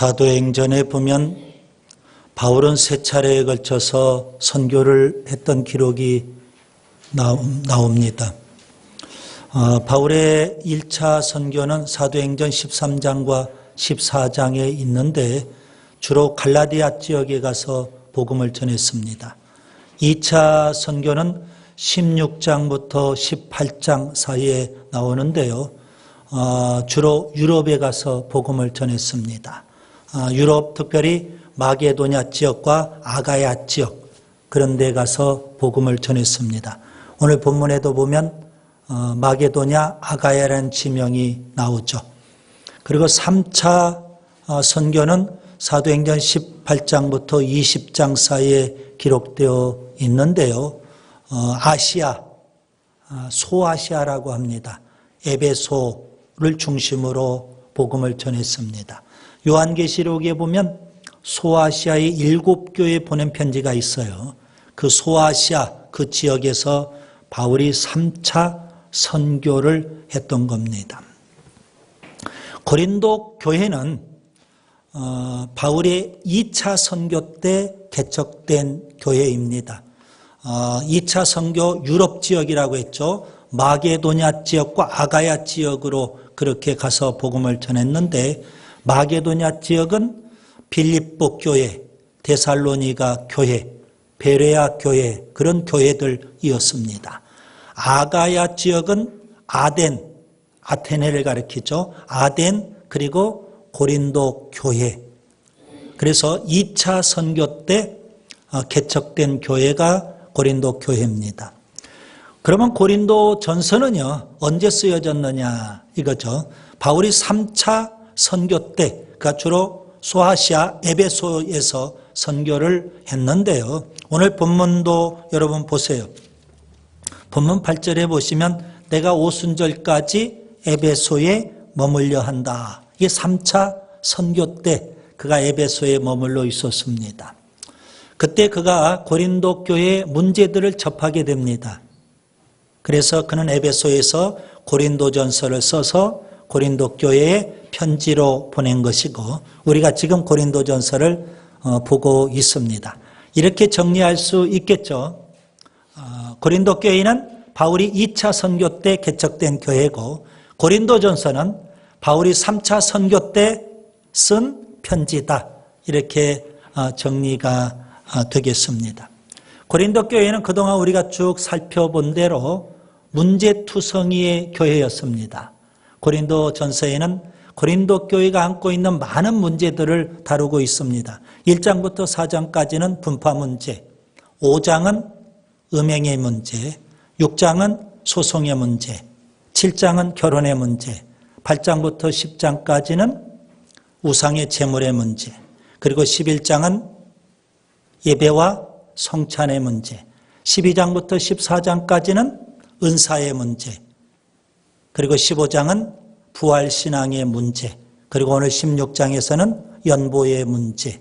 사도행전에 보면 바울은 세 차례에 걸쳐서 선교를 했던 기록이 나옵니다. 어, 바울의 1차 선교는 사도행전 13장과 14장에 있는데 주로 갈라디아 지역에 가서 복음을 전했습니다. 2차 선교는 16장부터 18장 사이에 나오는데요. 어, 주로 유럽에 가서 복음을 전했습니다. 어, 유럽 특별히 마게도냐 지역과 아가야 지역 그런 데 가서 복음을 전했습니다. 오늘 본문에도 보면 어, 마게도냐 아가야라는 지명이 나오죠. 그리고 3차 선교는 사도행전 18장부터 20장 사이에 기록되어 있는데요. 아시아, 소아시아라고 합니다. 에베소를 중심으로 복음을 전했습니다. 요한계시록에 보면 소아시아의 일곱 교회 보낸 편지가 있어요. 그 소아시아 그 지역에서 바울이 3차 선교를 했던 겁니다. 고린도 교회는 어, 바울의 2차 선교 때 개척된 교회입니다. 어, 2차 선교 유럽 지역이라고 했죠. 마게도냐 지역과 아가야 지역으로 그렇게 가서 복음을 전했는데 마게도냐 지역은 빌립보 교회, 데살로니가 교회, 베레아 교회 그런 교회들이었습니다. 아가야 지역은 아덴, 아테네를 가리키죠. 아덴 그리고 고린도 교회. 그래서 2차 선교 때 어, 개척된 교회가 고린도 교회입니다. 그러면 고린도 전서는요, 언제 쓰여졌느냐, 이거죠. 바울이 3차 선교 때, 그러니까 주로 소아시아 에베소에서 선교를 했는데요. 오늘 본문도 여러분 보세요. 본문 8절에 보시면 내가 오순절까지 에베소에 머물려 한다. 이게 3차 선교 때 그가 에베소에 머물러 있었습니다. 그때 그가 고린도 교회 문제들을 접하게 됩니다. 그래서 그는 에베소에서 고린도 전서를 써서 고린도 교회에 편지로 보낸 것이고 우리가 지금 고린도전서를 어, 보고 있습니다. 이렇게 정리할 수 있겠죠. 어, 고린도 교회는 바울이 2차 선교 때 개척된 교회고 고린도전서는 바울이 3차 선교 때 쓴 편지다. 이렇게 어, 정리가 되겠습니다. 고린도 교회는 그동안 우리가 쭉 살펴본 대로 문제투성이의 교회였습니다. 고린도 전서에는 고린도 교회가 안고 있는 많은 문제들을 다루고 있습니다. 1장부터 4장까지는 분파 문제, 5장은 음행의 문제, 6장은 소송의 문제, 7장은 결혼의 문제, 8장부터 10장까지는 우상의 재물의 문제, 그리고 11장은 예배와 성찬의 문제, 12장부터 14장까지는 은사의 문제, 그리고 15장은 부활신앙의 문제, 그리고 오늘 16장에서는 연보의 문제,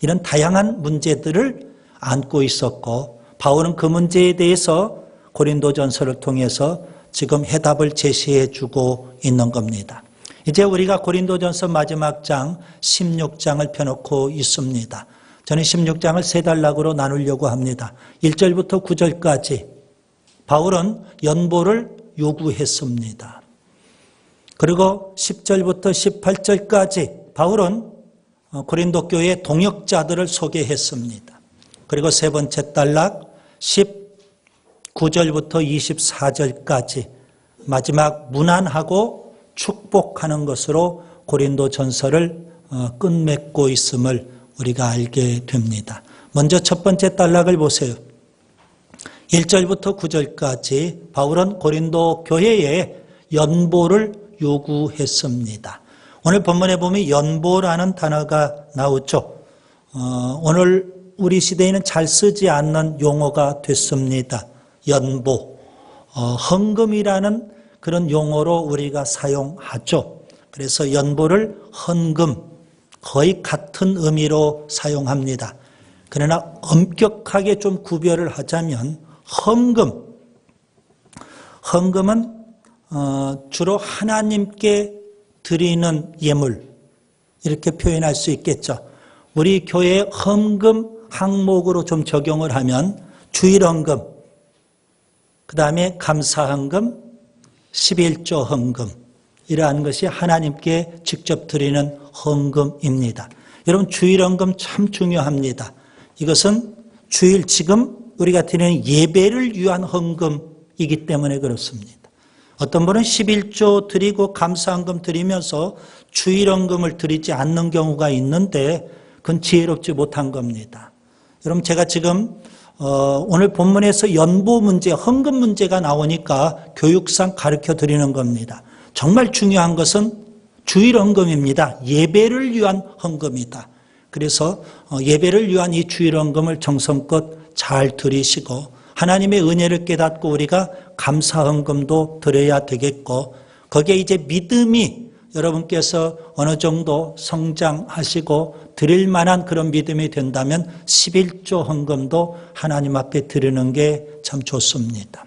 이런 다양한 문제들을 안고 있었고, 바울은 그 문제에 대해서 고린도 전서를 통해서 지금 해답을 제시해 주고 있는 겁니다. 이제 우리가 고린도전서 마지막 장 16장을 펴놓고 있습니다. 저는 16장을 세 단락으로 나누려고 합니다. 1절부터 9절까지 바울은 연보를 요구했습니다. 그리고 10절부터 18절까지 바울은 고린도 교회 동역자들을 소개했습니다. 그리고 세 번째 단락 19절부터 24절까지 마지막 무난하고 축복하는 것으로 고린도 전설을 어, 끝맺고 있음을 우리가 알게 됩니다. 먼저 첫 번째 단락을 보세요. 1절부터 9절까지 바울은 고린도 교회에 연보를 요구했습니다. 오늘 본문에 보면 연보라는 단어가 나오죠. 어, 오늘 우리 시대에는 잘 쓰지 않는 용어가 됐습니다. 연보, 어, 헌금이라는 그런 용어로 우리가 사용하죠. 그래서 연보를 헌금, 거의 같은 의미로 사용합니다. 그러나 엄격하게 좀 구별을 하자면 헌금, 헌금은 어, 주로 하나님께 드리는 예물, 이렇게 표현할 수 있겠죠. 우리 교회 헌금 항목으로 좀 적용을 하면 주일 헌금, 그 다음에 감사 헌금, 11조 헌금, 이러한 것이 하나님께 직접 드리는 헌금입니다. 여러분, 주일 헌금 참 중요합니다. 이것은 주일 지금 우리가 드리는 예배를 위한 헌금이기 때문에 그렇습니다. 어떤 분은 11조 드리고 감사헌금 드리면서 주일헌금을 드리지 않는 경우가 있는데 그건 지혜롭지 못한 겁니다. 여러분 제가 지금 어, 오늘 본문에서 연보 문제, 헌금 문제가 나오니까 교육상 가르쳐 드리는 겁니다. 정말 중요한 것은 주일 헌금입니다. 예배를 위한 헌금이다. 그래서 어, 예배를 위한 이 주일 헌금을 정성껏 잘 드리시고 하나님의 은혜를 깨닫고 우리가 감사 헌금도 드려야 되겠고 거기에 이제 믿음이 여러분께서 어느 정도 성장하시고 드릴 만한 그런 믿음이 된다면 11조 헌금도 하나님 앞에 드리는 게 참 좋습니다.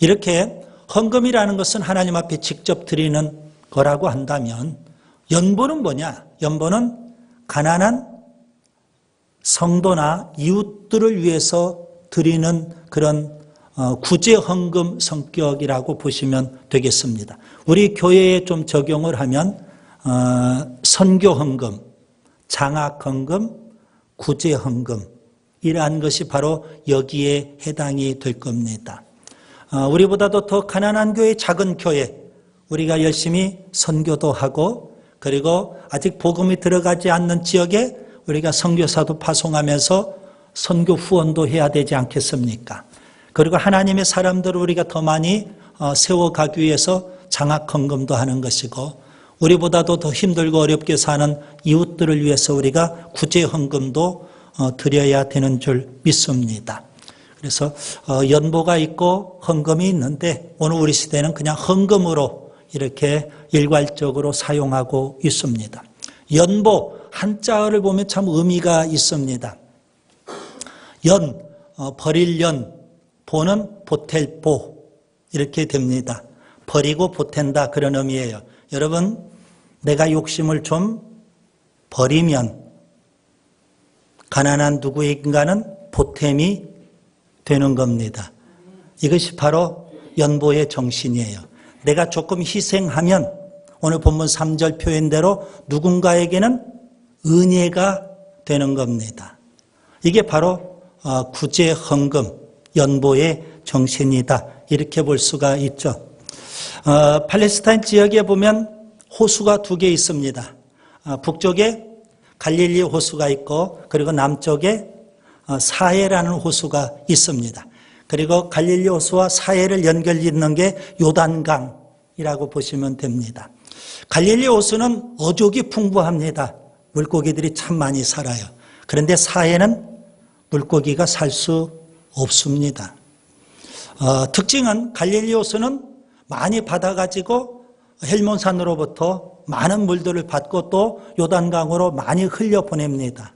이렇게 헌금이라는 것은 하나님 앞에 직접 드리는 거라고 한다면 연보는 뭐냐? 연보는 가난한 성도나 이웃들을 위해서 드리는 그런 어, 구제 헌금 성격이라고 보시면 되겠습니다. 우리 교회에 좀 적용을 하면 어, 선교 헌금, 장학 헌금, 구제 헌금 이러한 것이 바로 여기에 해당이 될 겁니다. 어, 우리보다도 더 가난한 교회, 작은 교회 우리가 열심히 선교도 하고 그리고 아직 복음이 들어가지 않는 지역에 우리가 선교사도 파송하면서 선교 후원도 해야 되지 않겠습니까? 그리고 하나님의 사람들을 우리가 더 많이 어, 세워가기 위해서 장학 헌금도 하는 것이고 우리보다도 더 힘들고 어렵게 사는 이웃들을 위해서 우리가 구제 헌금도 어, 드려야 되는 줄 믿습니다. 그래서 어, 연보가 있고 헌금이 있는데 오늘 우리 시대는 그냥 헌금으로 이렇게 일괄적으로 사용하고 있습니다. 연보 한자어를 보면 참 의미가 있습니다. 연, 어, 버릴 연, 보는 보탤 보 이렇게 됩니다. 버리고 보탠다 그런 의미예요. 여러분 내가 욕심을 좀 버리면 가난한 누구인가는 보탬이 되는 겁니다. 이것이 바로 연보의 정신이에요. 내가 조금 희생하면 오늘 본문 3절 표현대로 누군가에게는 은혜가 되는 겁니다. 이게 바로 어, 구제 헌금, 연보의 정신이다. 이렇게 볼 수가 있죠. 어, 팔레스타인 지역에 보면 호수가 두 개 있습니다. 어, 북쪽에 갈릴리 호수가 있고 그리고 남쪽에 어, 사해라는 호수가 있습니다. 그리고 갈릴리 호수와 사해를 연결 짓는 게 요단강이라고 보시면 됩니다. 갈릴리 호수는 어족이 풍부합니다. 물고기들이 참 많이 살아요. 그런데 사해는 물고기가 살 수 없습니다. 어, 특징은 갈릴리 호수는 많이 받아가지고 헬몬산으로부터 많은 물들을 받고 또 요단강으로 많이 흘려 보냅니다.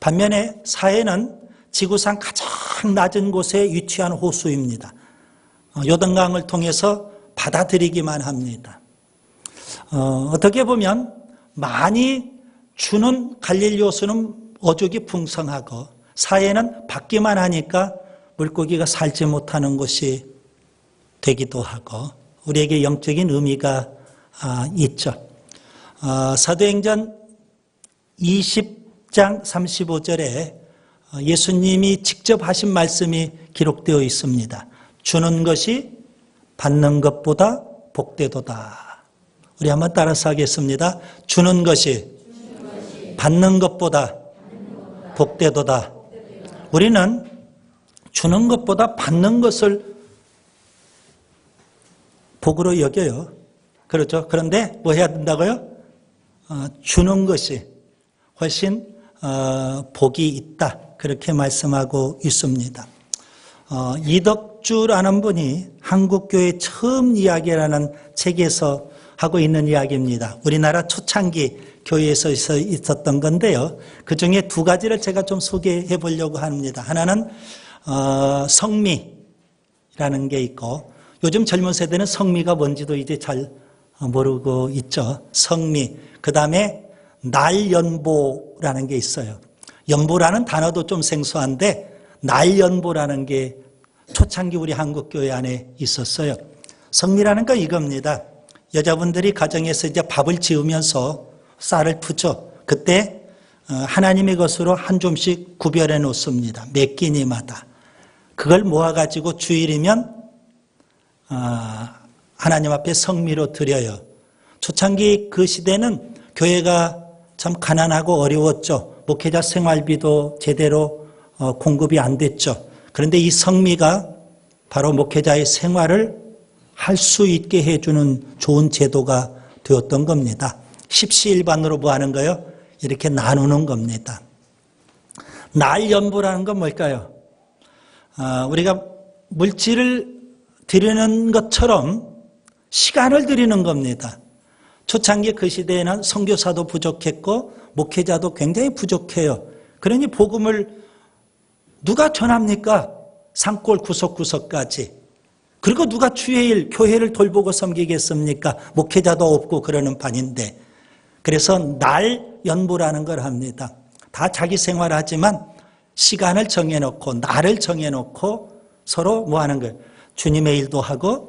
반면에 사해는 지구상 가장 낮은 곳에 위치한 호수입니다. 어, 요단강을 통해서 받아들이기만 합니다. 어, 떻게 보면 많이 주는 갈릴리 호수는 어족이 풍성하고 사해는 받기만 하니까 물고기가 살지 못하는 곳이 되기도 하고 우리에게 영적인 의미가 아, 있죠. 어, 사도행전 20장 35절에 예수님이 직접 하신 말씀이 기록되어 있습니다. 주는 것이 받는 것보다 복되도다. 우리 한번 따라서 하겠습니다. 주는 것이 받는 것보다 복되도다. 우리는 주는 것보다 받는 것을 복으로 여겨요. 그렇죠. 그런데 뭐 해야 된다고요? 어, 주는 것이 훨씬 어, 복이 있다. 그렇게 말씀하고 있습니다. 어, 이덕주라는 분이 한국교회 처음 이야기라는 책에서 하고 있는 이야기입니다. 우리나라 초창기 교회에서 있었던 건데요. 그 중에 두 가지를 제가 좀 소개해 보려고 합니다. 하나는 어, 성미라는 게 있고 요즘 젊은 세대는 성미가 뭔지도 이제 잘 모르고 있죠. 성미. 그 다음에 날연보라는 게 있어요. 연보라는 단어도 좀 생소한데 날연보라는 게 초창기 우리 한국교회 안에 있었어요. 성미라는 건 이겁니다. 여자분들이 가정에서 이제 밥을 지으면서 쌀을 푸죠. 그때 어, 하나님의 것으로 한 좀씩 구별해 놓습니다. 몇 끼니마다. 그걸 모아가지고 주일이면 아, 하나님 앞에 성미로 드려요. 초창기 그 시대는 교회가 참 가난하고 어려웠죠. 목회자 생활비도 제대로 어, 공급이 안 됐죠. 그런데 이 성미가 바로 목회자의 생활을 할 수 있게 해주는 좋은 제도가 되었던 겁니다. 십시일반으로 뭐 하는 거요? 이렇게 나누는 겁니다. 날 연부라는 건 뭘까요? 아, 우리가 물질을 드리는 것처럼 시간을 드리는 겁니다. 초창기 그 시대에는 선교사도 부족했고 목회자도 굉장히 부족해요. 그러니 복음을 누가 전합니까? 산골 구석구석까지. 그리고 누가 주일 교회를 돌보고 섬기겠습니까? 목회자도 없고 그러는 판인데. 그래서 날 연보라는 걸 합니다. 다 자기 생활하지만 시간을 정해놓고 날을 정해놓고 서로 뭐 하는 거예요? 주님의 일도 하고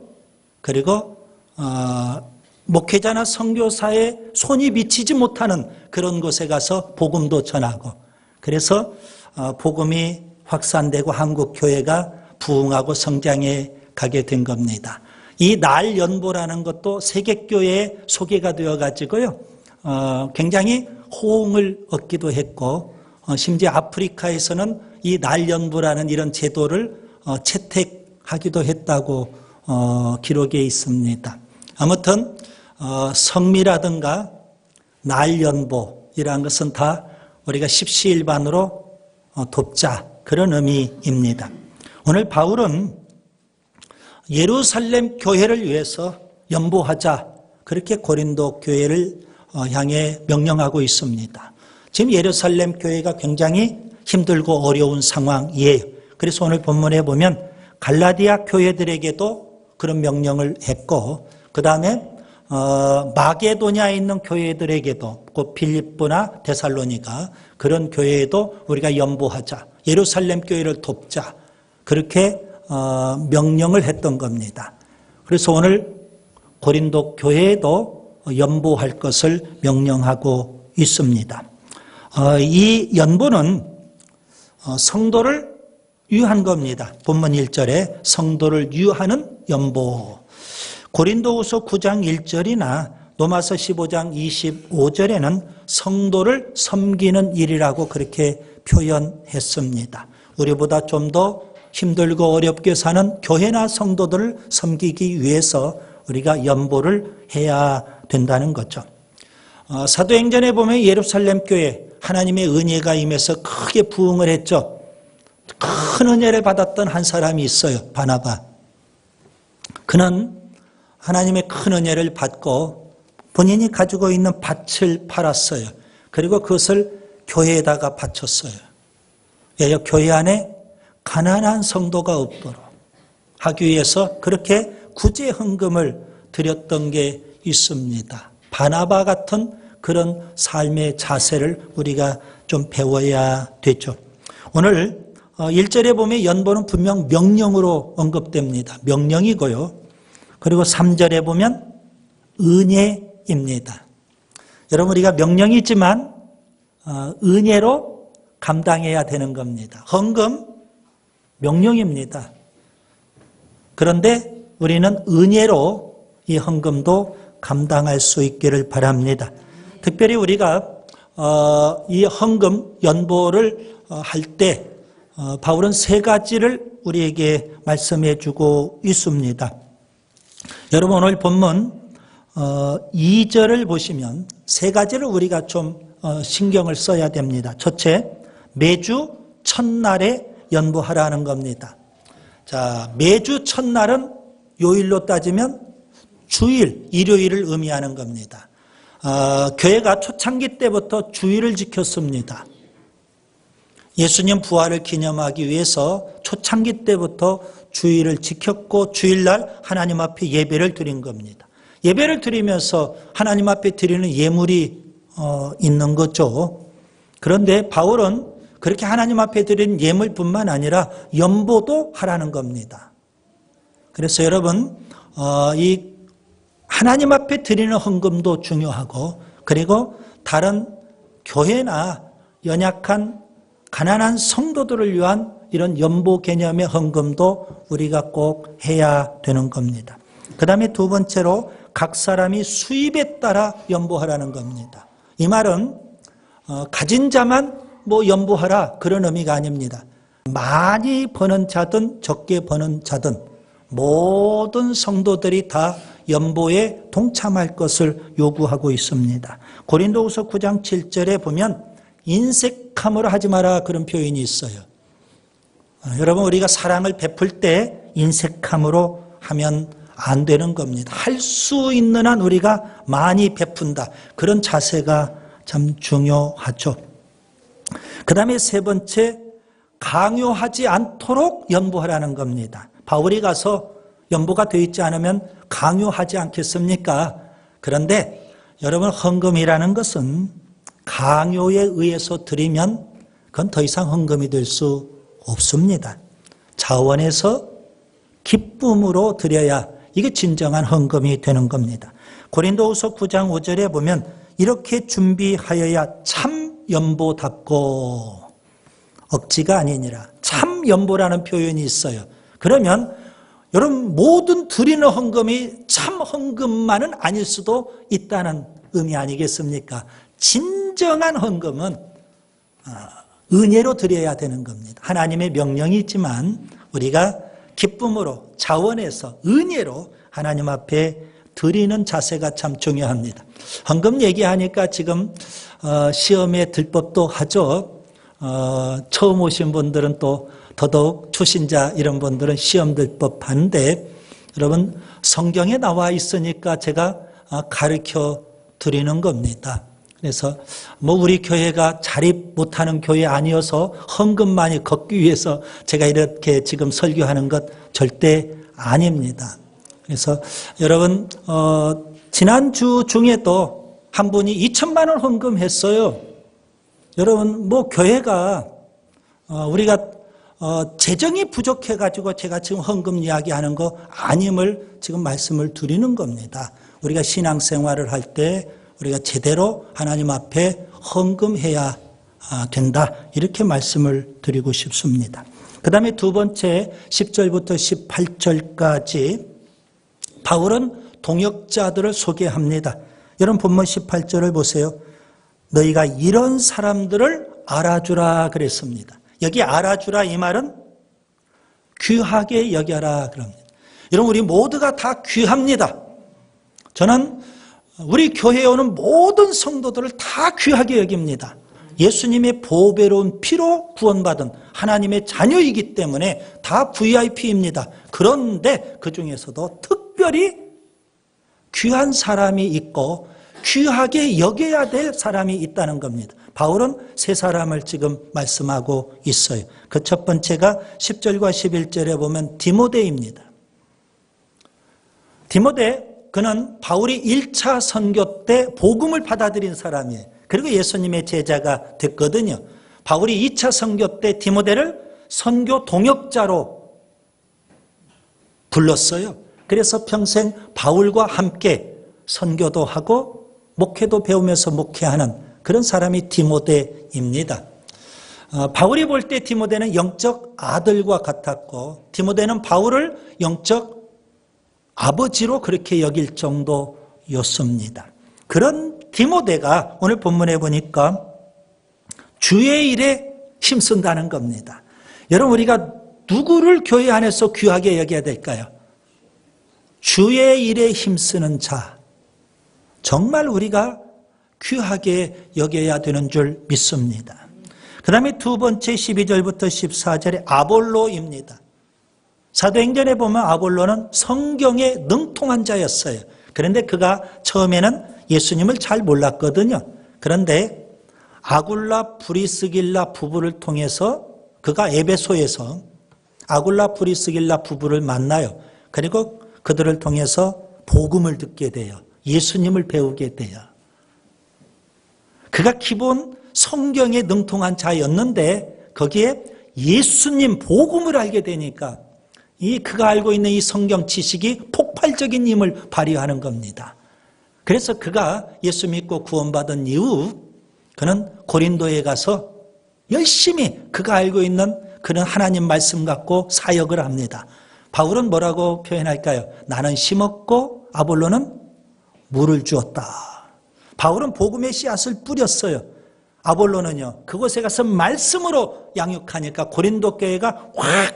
그리고 어, 목회자나 선교사의 손이 미치지 못하는 그런 곳에 가서 복음도 전하고 그래서 어, 복음이 확산되고 한국 교회가 부흥하고 성장해 가게 된 겁니다. 이 날 연보라는 것도 세계 교회에 소개가 되어 가지고요. 어, 굉장히 호응을 얻기도 했고 어, 심지어 아프리카에서는 이 날 연보라는 이런 제도를 어, 채택하기도 했다고 어, 기록에 있습니다. 아무튼 어, 성미라든가 날연보이라는 것은 다 우리가 십시일반으로 어, 돕자 그런 의미입니다. 오늘 바울은 예루살렘 교회를 위해서 연보하자 그렇게 고린도 교회를 어, 향해 명령하고 있습니다. 지금 예루살렘 교회가 굉장히 힘들고 어려운 상황이에요. 그래서 오늘 본문에 보면 갈라디아 교회들에게도 그런 명령을 했고 그 다음에 어, 마게도냐에 있는 교회들에게도 그 빌립보나 데살로니가 그런 교회에도 우리가 연보하자 예루살렘 교회를 돕자 그렇게 어, 명령을 했던 겁니다. 그래서 오늘 고린도 교회에도 연보할 것을 명령하고 있습니다. 어, 이 연보는 어, 성도를 유한 겁니다. 본문 1절에 성도를 유하는 연보. 고린도후서 9장 1절이나 로마서 15장 25절에는 성도를 섬기는 일이라고 그렇게 표현했습니다. 우리보다 좀 더 힘들고 어렵게 사는 교회나 성도들을 섬기기 위해서 우리가 연보를 해야 된다는 거죠. 어, 사도행전에 보면 예루살렘 교회 하나님의 은혜가 임해서 크게 부흥을 했죠. 큰 은혜를 받았던 한 사람이 있어요. 바나바. 그는 하나님의 큰 은혜를 받고 본인이 가지고 있는 밭을 팔았어요. 그리고 그것을 교회에다가 바쳤어요. 왜 교회 안에 가난한 성도가 없도록 하기 위해서 그렇게 구제 헌금을 드렸던 게 있습니다. 바나바 같은 그런 삶의 자세를 우리가 좀 배워야 되죠. 오늘 1절에 어, 보면 연보는 분명 명령으로 언급됩니다. 명령이고요. 그리고 3절에 보면 은혜입니다. 여러분 우리가 명령이지만 어, 은혜로 감당해야 되는 겁니다. 헌금 명령입니다. 그런데 우리는 은혜로 이 헌금도 감당할 수 있기를 바랍니다. 특별히 우리가 어, 이 헌금 연보를 어, 할때 바울은 세 가지를 우리에게 말씀해 주고 있습니다. 여러분 오늘 본문 2절을 어, 보시면 세 가지를 우리가 좀 어, 신경을 써야 됩니다. 첫째, 매주 첫날에 연보하라는 겁니다. 자, 매주 첫날은 요일로 따지면 주일, 일요일을 의미하는 겁니다. 어, 교회가 초창기 때부터 주일을 지켰습니다. 예수님 부활을 기념하기 위해서 초창기 때부터 주일을 지켰고 주일날 하나님 앞에 예배를 드린 겁니다. 예배를 드리면서 하나님 앞에 드리는 예물이 어, 있는 거죠. 그런데 바울은 그렇게 하나님 앞에 드리는 예물뿐만 아니라 연보도 하라는 겁니다. 그래서 여러분 어, 이 하나님 앞에 드리는 헌금도 중요하고 그리고 다른 교회나 연약한 가난한 성도들을 위한 이런 연보 개념의 헌금도 우리가 꼭 해야 되는 겁니다. 그 다음에 두 번째로 각 사람이 수입에 따라 연보하라는 겁니다. 이 말은 어, 가진 자만 뭐 연보하라 그런 의미가 아닙니다. 많이 버는 자든 적게 버는 자든 모든 성도들이 다 연보에 동참할 것을 요구하고 있습니다. 고린도후서 9장 7절에 보면 인색함으로 하지 마라 그런 표현이 있어요. 어, 여러분 우리가 사랑을 베풀 때 인색함으로 하면 안 되는 겁니다. 할 수 있는 한 우리가 많이 베푼다. 그런 자세가 참 중요하죠. 그 다음에 세 번째, 강요하지 않도록 연보하라는 겁니다. 바울이 가서 연보가 되어 있지 않으면 강요하지 않겠습니까? 그런데 여러분 헌금이라는 것은 강요에 의해서 드리면 그건 더 이상 헌금이 될 수 없습니다. 자원에서 기쁨으로 드려야 이게 진정한 헌금이 되는 겁니다. 고린도후서 9장 5절에 보면 이렇게 준비하여야 참 연보답고 억지가 아니니라 참 연보라는 표현이 있어요. 그러면 여러분 모든 드리는 헌금이 참 헌금만은 아닐 수도 있다는 의미 아니겠습니까? 진정한 헌금은 아, 은혜로 드려야 되는 겁니다. 하나님의 명령이 있지만 우리가 기쁨으로 자원해서 은혜로 하나님 앞에 드리는 자세가 참 중요합니다. 헌금 얘기하니까 지금 어, 시험에 들 법도 하죠. 어, 처음 오신 분들은 또 더더욱 초신자 이런 분들은 시험 들 법한데 여러분 성경에 나와 있으니까 제가 어, 가르쳐 드리는 겁니다. 그래서 뭐 우리 교회가 자립 못하는 교회 아니어서 헌금만이 걷기 위해서 제가 이렇게 지금 설교하는 것 절대 아닙니다. 그래서 여러분 어, 지난주 중에도 한 분이 2천만 원 헌금했어요. 여러분 뭐 교회가 어, 우리가 어, 재정이 부족해 가지고 제가 지금 헌금 이야기하는 거 아님을 지금 말씀을 드리는 겁니다. 우리가 신앙생활을 할 때 우리가 제대로 하나님 앞에 헌금해야 아, 된다. 이렇게 말씀을 드리고 싶습니다. 그 다음에 두 번째 10절부터 18절까지 바울은 동역자들을 소개합니다. 여러분 본문 18절을 보세요. 너희가 이런 사람들을 알아주라 그랬습니다. 여기 알아주라 이 말은 귀하게 여겨라 그럽니다. 여러분 우리 모두가 다 귀합니다. 저는 우리 교회에 오는 모든 성도들을 다 귀하게 여깁니다. 예수님의 보배로운 피로 구원받은 하나님의 자녀이기 때문에 다 VIP입니다. 그런데 그 중에서도 특별히 귀한 사람이 있고 귀하게 여겨야 될 사람이 있다는 겁니다. 바울은 세 사람을 지금 말씀하고 있어요. 그 첫 번째가 10절과 11절에 보면 디모데입니다. 디모데 그는 바울이 1차 선교 때 복음을 받아들인 사람이에요. 그리고 예수님의 제자가 됐거든요. 바울이 2차 선교 때 디모데를 선교 동역자로 불렀어요. 그래서 평생 바울과 함께 선교도 하고 목회도 배우면서 목회하는 그런 사람이 디모데입니다. 어, 바울이 볼 때 디모데는 영적 아들과 같았고 디모데는 바울을 영적 아버지로 그렇게 여길 정도였습니다. 그런 디모데가 오늘 본문에 보니까 주의 일에 힘쓴다는 겁니다. 여러분 우리가 누구를 교회 안에서 귀하게 여겨야 될까요? 주의 일에 힘쓰는 자. 정말 우리가 귀하게 여겨야 되는 줄 믿습니다. 그 다음에 두 번째 12절부터 14절에 아볼로입니다. 사도행전에 보면 아볼로는 성경에 능통한 자였어요. 그런데 그가 처음에는 예수님을 잘 몰랐거든요. 그런데 아굴라 브리스길라 부부를 통해서 그가 에베소에서 아굴라 브리스길라 부부를 만나요. 그리고 그들을 통해서 복음을 듣게 돼요. 예수님을 배우게 돼요. 그가 기본 성경에 능통한 자였는데 거기에 예수님 복음을 알게 되니까 이 그가 알고 있는 이 성경 지식이 폭발적인 힘을 발휘하는 겁니다. 그래서 그가 예수 믿고 구원받은 이후 그는 고린도에 가서 열심히 그가 알고 있는 그런 하나님 말씀 갖고 사역을 합니다. 바울은 뭐라고 표현할까요? 나는 심었고 아볼로는 물을 주었다. 바울은 복음의 씨앗을 뿌렸어요. 아볼로는요. 그곳에 가서 말씀으로 양육하니까 고린도 교회가 확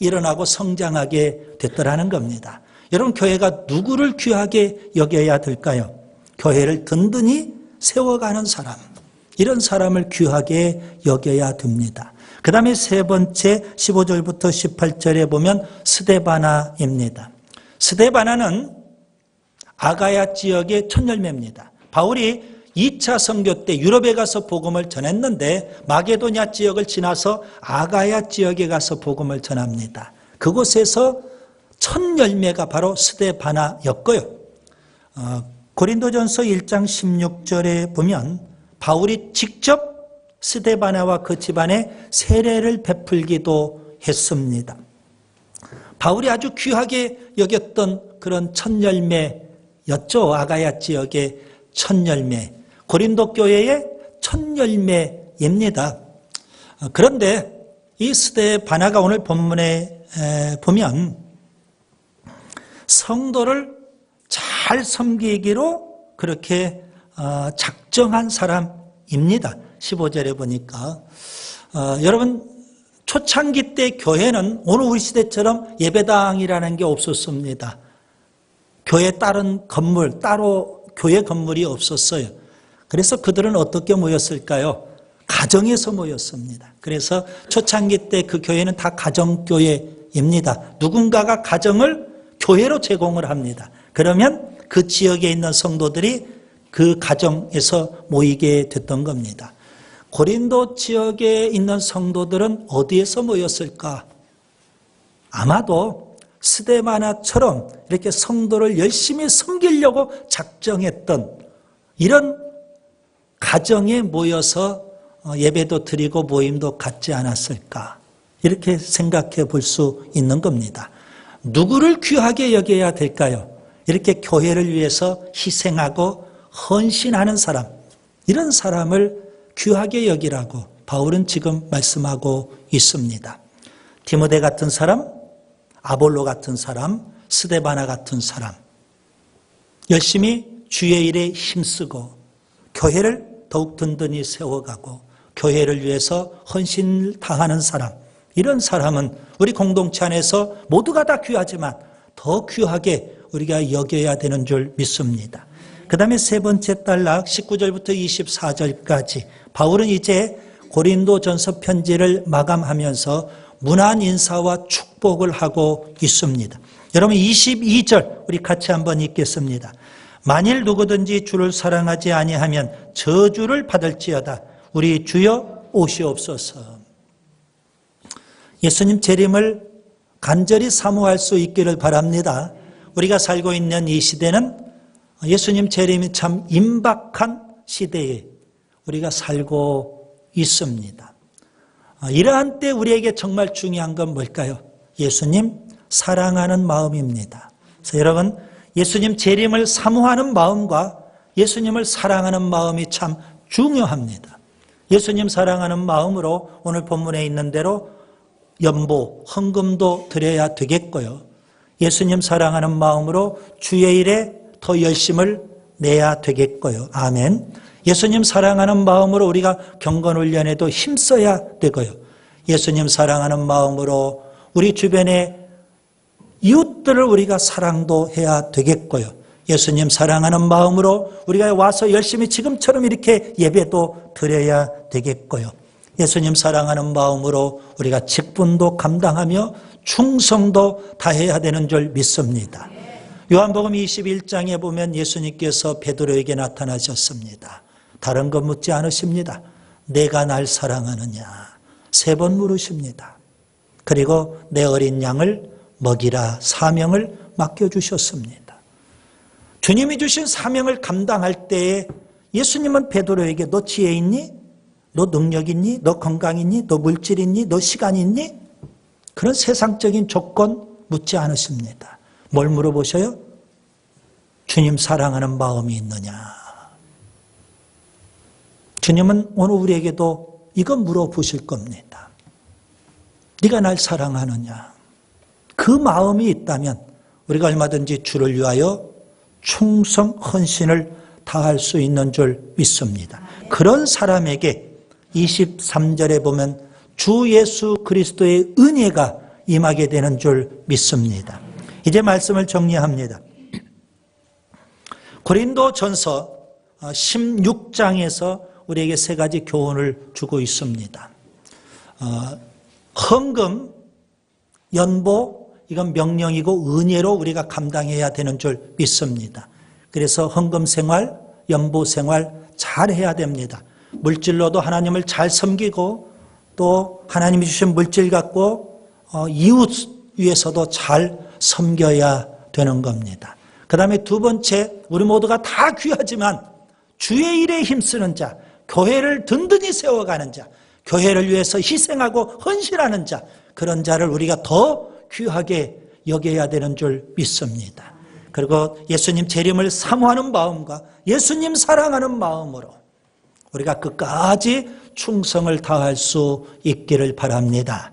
일어나고 성장하게 됐더라는 겁니다. 여러분 교회가 누구를 귀하게 여겨야 될까요? 교회를 든든히 세워가는 사람. 이런 사람을 귀하게 여겨야 됩니다. 그 다음에 세 번째 15절부터 18절에 보면 스데바나입니다. 스데바나는 아가야 지역의 첫 열매입니다. 바울이 2차 선교 때 유럽에 가서 복음을 전했는데 마게도냐 지역을 지나서 아가야 지역에 가서 복음을 전합니다. 그곳에서 첫 열매가 바로 스데바나였고요. 어, 고린도전서 1장 16절에 보면 바울이 직접 스데바나와 그 집안에 세례를 베풀기도 했습니다. 바울이 아주 귀하게 여겼던 그런 첫 열매였죠. 아가야 지역의 첫 열매. 고린도 교회의 첫 열매입니다. 그런데 이 스데 바나가 오늘 본문에 보면 성도를 잘 섬기기로 그렇게 어, 작정한 사람입니다. 15절에 보니까 어, 여러분 초창기 때 교회는 오늘 우리 시대처럼 예배당이라는 게 없었습니다. 교회 다른 건물 따로 교회 건물이 없었어요. 그래서 그들은 어떻게 모였을까요? 가정에서 모였습니다. 그래서 초창기 때 그 교회는 다 가정교회입니다. 누군가가 가정을 교회로 제공을 합니다. 그러면 그 지역에 있는 성도들이 그 가정에서 모이게 됐던 겁니다. 고린도 지역에 있는 성도들은 어디에서 모였을까? 아마도 스데마나처럼 이렇게 성도를 열심히 섬기려고 작정했던 이런 가정에 모여서 어, 예배도 드리고 모임도 갖지 않았을까? 이렇게 생각해 볼 수 있는 겁니다. 누구를 귀하게 여겨야 될까요? 이렇게 교회를 위해서 희생하고 헌신하는 사람, 이런 사람을 귀하게 여기라고 바울은 지금 말씀하고 있습니다. 디모데 같은 사람, 아볼로 같은 사람, 스데바나 같은 사람, 열심히 주의 일에 힘쓰고 교회를 더욱 든든히 세워가고 교회를 위해서 헌신 당하는 사람, 이런 사람은 우리 공동체 안에서 모두가 다 귀하지만 더 귀하게 우리가 여겨야 되는 줄 믿습니다. 그 다음에 세 번째 단락 19절부터 24절까지 바울은 이제 고린도 전서 편지를 마감하면서 문안 인사와 축복을 하고 있습니다. 여러분 22절 우리 같이 한번 읽겠습니다. 만일 누구든지 주를 사랑하지 아니하면 저주를 받을지어다. 우리 주여 오시옵소서. 예수님 재림을 간절히 사모할 수 있기를 바랍니다. 우리가 살고 있는 이 시대는 예수님 재림이 참 임박한 시대에 우리가 살고 있습니다. 이러한 때 우리에게 정말 중요한 건 뭘까요? 예수님 사랑하는 마음입니다. 그래서 여러분 예수님 재림을 사모하는 마음과 예수님을 사랑하는 마음이 참 중요합니다. 예수님 사랑하는 마음으로 오늘 본문에 있는 대로 연보, 헌금도 드려야 되겠고요. 예수님 사랑하는 마음으로 주의 일에 더 열심을 내야 되겠고요. 아멘. 예수님 사랑하는 마음으로 우리가 경건훈련에도 힘써야 되고요. 예수님 사랑하는 마음으로 우리 주변에 이웃들을 우리가 사랑도 해야 되겠고요. 예수님 사랑하는 마음으로 우리가 와서 열심히 지금처럼 이렇게 예배도 드려야 되겠고요. 예수님 사랑하는 마음으로 우리가 직분도 감당하며 충성도 다해야 되는 줄 믿습니다. 요한복음 21장에 보면 예수님께서 베드로에게 나타나셨습니다. 다른 것 묻지 않으십니다. 내가 날 사랑하느냐 세 번 물으십니다. 그리고 내 어린 양을 먹이라 사명을 맡겨주셨습니다. 주님이 주신 사명을 감당할 때에 예수님은 베드로에게 너 지혜 있니? 너 능력 있니? 너 건강 있니? 너 물질 있니? 너 시간 있니? 그런 세상적인 조건 묻지 않으십니다. 뭘 물어보셔요? 주님 사랑하는 마음이 있느냐? 주님은 오늘 우리에게도 이거 물어보실 겁니다. 네가 날 사랑하느냐? 그 마음이 있다면 우리가 얼마든지 주를 위하여 충성 헌신을 다할 수 있는 줄 믿습니다. 그런 사람에게 23절에 보면 주 예수 그리스도의 은혜가 임하게 되는 줄 믿습니다. 이제 말씀을 정리합니다. 고린도 전서 16장에서 우리에게 세 가지 교훈을 주고 있습니다. 어, 헌금, 연보, 이건 명령이고 은혜로 우리가 감당해야 되는 줄 믿습니다. 그래서 헌금 생활, 연보 생활 잘 해야 됩니다. 물질로도 하나님을 잘 섬기고 또 하나님이 주신 물질 갖고 어, 이웃 위해서도 잘 섬겨야 되는 겁니다. 그 다음에 두 번째, 우리 모두가 다 귀하지만 주의 일에 힘쓰는 자, 교회를 든든히 세워가는 자, 교회를 위해서 희생하고 헌신하는 자, 그런 자를 우리가 더 귀하게 여겨야 되는 줄 믿습니다. 그리고 예수님 재림을 사모하는 마음과 예수님 사랑하는 마음으로 우리가 끝까지 충성을 다할 수 있기를 바랍니다.